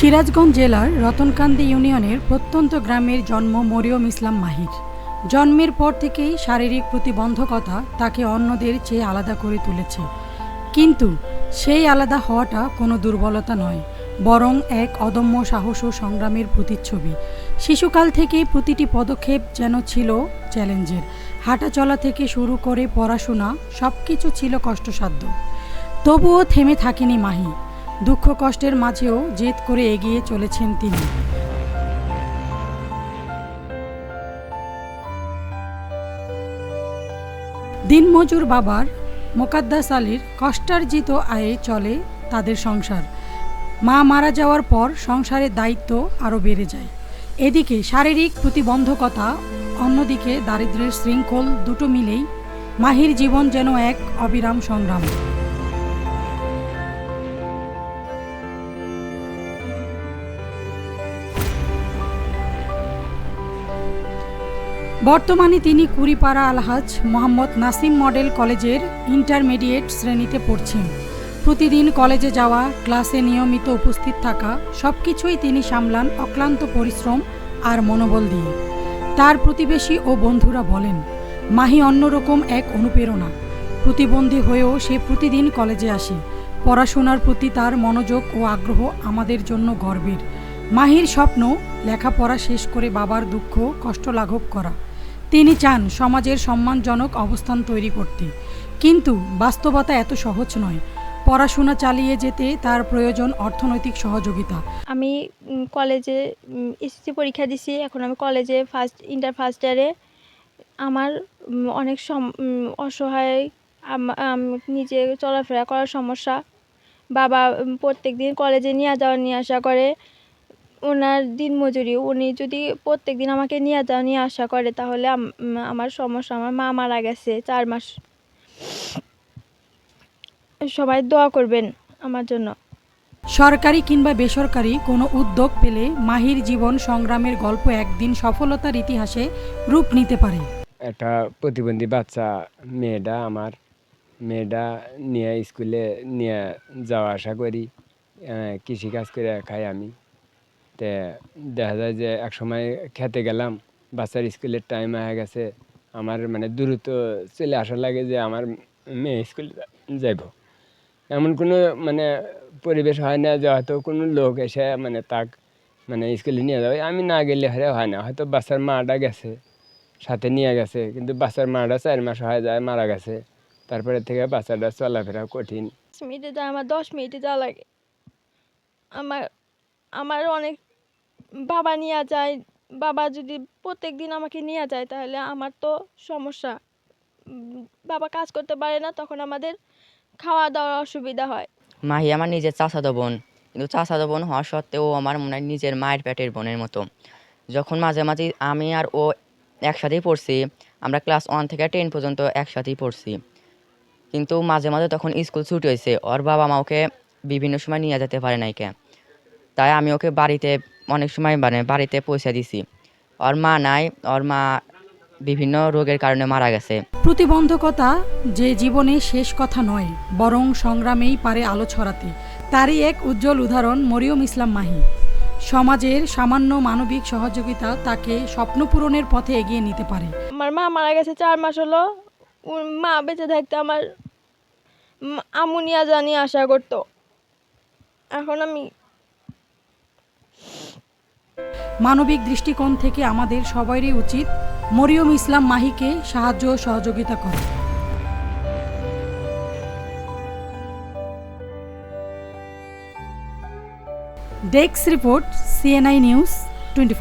সিরাজগঞ্জ জেলার রতনকান্দি ইউনিয়নের প্রত্যন্ত গ্রামের জন্ম মরিয়ম ইসলাম মাহির। জন্মের পর থেকেই শারীরিক প্রতিবন্ধকতা তাকে অন্যদের চেয়ে আলাদা করে তুলেছে। কিন্তু সেই আলাদা হওয়াটা কোনো দুর্বলতা নয়, বরং এক অদম্য সাহস ও সংগ্রামের প্রতিচ্ছবি। শিশুকাল থেকেই প্রতিটি পদক্ষেপ যেন ছিল চ্যালেঞ্জের। হাঁটা চলা থেকে শুরু করে পড়াশোনা সব কিছু ছিল কষ্টসাধ্য। তবুও থেমে থাকেনি মাহি। দুঃখ কষ্টের মাঝেও জেদ করে এগিয়ে চলেছেন তিনি। দিনমজুর বাবার মোকাদ্দাস আলীর কষ্টার্জিত আয়ে চলে তাদের সংসার। মা মারা যাওয়ার পর সংসারের দায়িত্ব আরও বেড়ে যায়। এদিকে শারীরিক প্রতিবন্ধকতা, অন্যদিকে দারিদ্র্যের শৃঙ্খল দুটো মিলেই মাহির জীবন যেন এক অবিরাম সংগ্রাম। বর্তমানে তিনি কুড়িপাড়া আলহাজ মোহাম্মদ নাসিম মডেল কলেজের ইন্টারমিডিয়েট শ্রেণীতে পড়ছেন। প্রতিদিন কলেজে যাওয়া, ক্লাসে নিয়মিত উপস্থিত থাকা সব কিছুই তিনি সামলান অক্লান্ত পরিশ্রম আর মনোবল দিয়ে। তার প্রতিবেশী ও বন্ধুরা বলেন, মাহি অন্যরকম এক অনুপ্রেরণা। প্রতিবন্ধী হয়েও সে প্রতিদিন কলেজে আসে। পড়াশোনার প্রতি তার মনোযোগ ও আগ্রহ আমাদের জন্য গর্বের। মাহির স্বপ্ন লেখাপড়া শেষ করে বাবার দুঃখ, কষ্ট লাঘব করা। তিনি চান সমাজের সম্মানজনক অবস্থান তৈরি করতে। কিন্তু বাস্তবতা এত সহজ নয়। পড়াশোনা চালিয়ে যেতে তার প্রয়োজন অর্থনৈতিক সহযোগিতা। আমি কলেজে এসএসসি পরীক্ষা দিছি। এখন আমি কলেজে ফার্স্ট ইন্টার ফার্স্ট ইয়ারে আমার অনেক অসহায় নিজে চলাফেরা করার সমস্যা। বাবা প্রত্যেক দিন কলেজে নিয়ে যাওয়া, নিয়ে আসা করে। ওনার দিন মজুরি উনি যদি প্রত্যেক দিন আমাকে নিয়ে যাওয়া নিয়ে আসা করে তাহলে আমার সমস্যা আমার মা মারা গেছে চার মাস। সবাই দোয়া করবেন আমার জন্য। সরকারি কিংবা বেসরকারি কোনো উদ্যোগ পেলে মাহির জীবন সংগ্রামের গল্প একদিন সফলতার ইতিহাসে রূপ নিতে পারে। একটা প্রতিবন্ধী বাচ্চা মেয়েটা আমার। মেয়েটা নিয়ে স্কুলে নিয়ে যাওয়া আসা করি কৃষিকাজ করে খাই আমি। তে দেখা যায় যে এক সময় খেতে গেলাম, বাচ্চার স্কুলের টাইম হয়ে গেছে, আমার মানে দ্রুত চলে আসা লাগে যে আমার মেয়ে স্কুলে যাইব। এমন কোনো মানে পরিবেশ হয় না যে হয়তো কোনো লোক এসে মানে তাক মানে স্কুলে নিয়ে যাবে। আমি না গেলে হলে হয় না, হয়তো বাচ্চার মাটা গেছে, সাথে নিয়ে গেছে, কিন্তু বাচ্চার মাটা চার মাস হয়ে যায়, মারা গেছে। তারপরে থেকে বাচ্চাটা চলাফেরা কঠিন। মিনিটে আমার দশ মিনিটে যাওয়া লাগে। আমার আমার অনেক বাবা নিয়ে যায়, বাবা যদি প্রত্যেক দিন আমাকে নিয়ে যায়, তাহলে আমার তো সমস্যা। বাবা কাজ করতে পারে না, তখন আমাদের খাওয়া দাওয়ার অসুবিধা হয়। মাহি আমার নিজের চাচাতো বোন, কিন্তু চাচাতো বোন হওয়া সত্ত্বেও আমার মনে হয় নিজের মায়ের পেটের বোনের মতো। যখন মাঝে মাঝে আমি আর ও একসাথেই পড়ছি, আমরা ক্লাস ওয়ান থেকে টেন পর্যন্ত একসাথেই পড়ছি। কিন্তু মাঝে মাঝে তখন স্কুল ছুটি হয়েছে, ওর বাবা মা ওকে বিভিন্ন সময় নিয়ে যেতে পারে নাইকে। তাই আমি ওকে বাড়িতে অনেক সময় মানে বাড়িতে পয়সা দিছি। ওর মা নাই ওর মা বিভিন্ন রোগের কারণে মারা গেছে। প্রতিবন্ধকতা যে জীবনে শেষ কথা নয় বরং সংগ্রামেই পারে আলো ছড়াতে। তারই এক উজ্জ্বল উদাহরণ মরিয়ম ইসলাম মাহি। সমাজের সামান্য মানবিক সহযোগিতা তাকে স্বপ্ন পূরণের পথে এগিয়ে নিতে পারে। আমার মা মারা গেছে চার মাস হলো। মা বেঁচে থাকতে আমার আম্মু জানি আশা করতো। এখন আমি মানবিক দৃষ্টিকোণ থেকে আমাদের সবারই উচিত মরিয়ম ইসলাম মাহিকে সাহায্য ও সহযোগিতা করা। ডেক্স রিপোর্ট, সিএনআই নিউজ, টোয়েন্টি